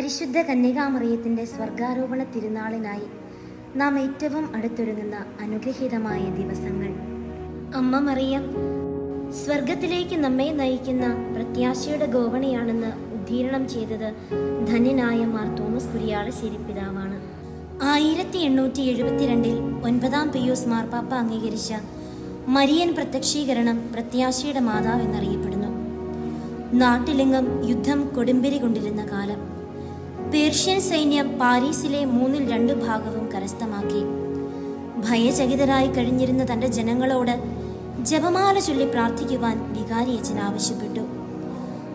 പരിശുദ്ധ കന്യകാമറിയത്തിന്റെ സ്വർഗാരോപണ തിരുനാളിനായി നാം ഏറ്റവും അടുത്തൊരുങ്ങുന്ന അനുഗ്രഹീതമായ ദിവസങ്ങൾ. അമ്മ മറിയം സ്വർഗത്തിലേക്ക് നമ്മെ നയിക്കുന്ന പ്രത്യാശയുടെ ഗോവണിയാണെന്ന് ഉദ്ധീരണം ചെയ്തത് ധന്യനായ മാർ തോമസ് കുരിയാളശ്ശേരി പിതാവാണ് ആയിരത്തി എണ്ണൂറ്റി എഴുപത്തിരണ്ടിൽ ഒൻപതാം പിയൂസ് മാർപ്പാപ്പ അംഗീകരിച്ച മരിയൻ പ്രത്യക്ഷീകരണം പ്രത്യാശയുടെ മാതാവ് എന്നറിയപ്പെടുന്നു. നാട്ടിലെങ്ങും യുദ്ധം കൊടുമ്പിരി കൊണ്ടിരുന്ന കാലം പേർഷ്യൻ സൈന്യം പാരീസിലെ മൂന്നിൽ രണ്ട് ഭാഗവും കരസ്ഥമാക്കി. ഭയചകിതരായി കഴിഞ്ഞിരുന്ന തന്റെ ജനങ്ങളോട് ജപമാല ചൊല്ലി പ്രാർത്ഥിക്കുവാൻ വികാരി അച്ഛൻ ആവശ്യപ്പെട്ടു.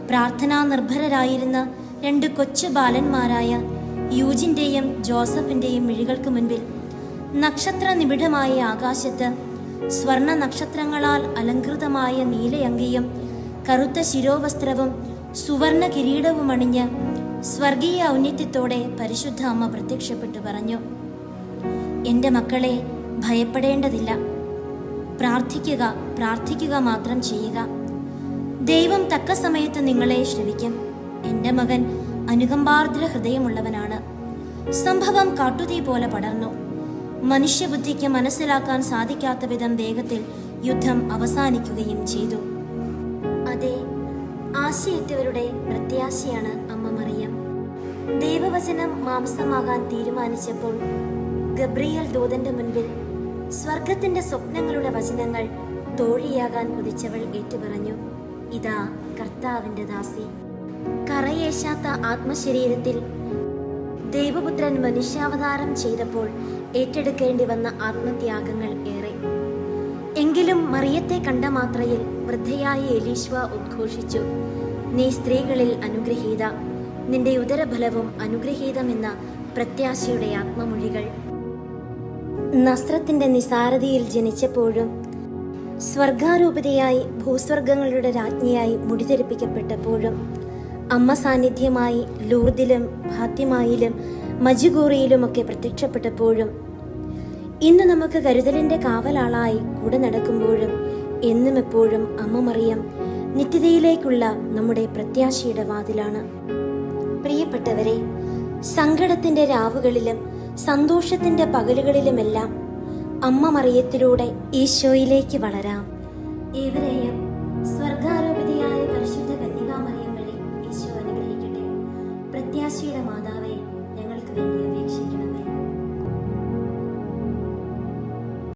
പ്രാർത്ഥനാ നിർഭരരായിരുന്ന രണ്ട് കൊച്ചു ബാലന്മാരായ യൂജിന്റെയും ജോസഫിന്റെയും മിഴികൾക്ക് മുൻപിൽ നക്ഷത്ര നിബിഡമായ ആകാശത്ത് സ്വർണ നക്ഷത്രങ്ങളാൽ അലങ്കൃതമായ നീലയങ്കിയും കറുത്ത ശിരോവസ്ത്രവും സുവർണ കിരീടവും അണിഞ്ഞ് സ്വർഗീയ ഔന്നത്യത്തോടെ പരിശുദ്ധ അമ്മ പ്രത്യക്ഷപ്പെട്ടു പറഞ്ഞു എന്റെ മക്കളെ ഭയപ്പെടേണ്ടതില്ല. പ്രാർത്ഥിക്കുക പ്രാർത്ഥിക്കുക മാത്രം ചെയ്യുക. ദൈവം തക്ക സമയത്ത് നിങ്ങളെ ശ്രവിക്കും. എന്റെ മകൻ അനുകമ്പാർദ്ര ഹൃദയമുള്ളവനാണ്. സംഭവം കാട്ടുതീ പോലെ പടർന്നു. മനുഷ്യബുദ്ധിക്ക് മനസ്സിലാക്കാൻ സാധിക്കാത്ത വിധം വേഗത്തിൽ യുദ്ധം അവസാനിക്കുകയും ചെയ്തു. അതെ ആശയറ്റവരുടെ പ്രത്യാശയാണ് അമ്മ മറിയം. ദൈവവചനം മാംസമാകാൻ തീരുമാനിച്ചപ്പോൾ ഗബ്രിയൽ ദൂതന്റെ മുൻപിൽ സ്വർഗത്തിന്റെ സ്വപ്നങ്ങളുടെ വചനങ്ങൾ തോഴിയാകാൻ കുതിച്ചവൾ ഏറ്റുപറഞ്ഞു ഇതാ കർത്താവിന്റെ ദാസി. കറയേശാത്ത ആത്മശരീരത്തിൽ ദൈവപുത്രൻ മനുഷ്യാവതാരം ചെയ്തപ്പോൾ ഏറ്റെടുക്കേണ്ടി വന്ന ആത്മത്യാഗങ്ങൾ ഏറെ. എങ്കിലും മറിയത്തെ കണ്ട മാത്രയിൽ വൃദ്ധയായ എലീശ്വ ഉദ്ഘോഷിച്ചു. നീ സ്ത്രീകളിൽ അനുഗ്രഹീത. നിന്റെ ഉദരഫലവും അനുഗ്രഹീതമെന്ന പ്രത്യാശയുടെ ആത്മമൊഴികൾ. നസ്രത്തിന്റെ നിസാരതയിൽ ജനിച്ചപ്പോഴും സ്വർഗാരൂപതയായി ഭൂസ്വർഗങ്ങളുടെ രാജ്ഞിയായി മുടിതെരിപ്പിക്കപ്പെട്ടപ്പോഴും അമ്മ സാന്നിധ്യമായി ലൂർദിലും ഫാത്തിമായിലും മജുഗൂറിയിലുമൊക്കെ പ്രത്യക്ഷപ്പെട്ടപ്പോഴും ഇന്ന് നമുക്ക് കരുതലിന്റെ കാവലാളായി കൂടെ നടക്കുമ്പോഴും എന്നും എപ്പോഴും അമ്മ മറിയം നിത്യതയിലേക്കുള്ള നമ്മുടെ പ്രത്യാശയുടെ വാതിലാണ്. പ്രിയപ്പെട്ടവരെ സങ്കടത്തിന്റെ രാവുകളിലും സന്തോഷത്തിന്റെ പകലുകളിലുമെല്ലാം അമ്മ മറിയത്തിലൂടെ ഈശോയിലേക്ക് വളരാം. ഏവരെയും സ്വർഗാരോപിതയായ പരിശുദ്ധ കന്യകാമറിയം വഴി ഈശോ അനുഗ്രഹിക്കട്ടെ. പ്രത്യാശയുടെ മാതാവ്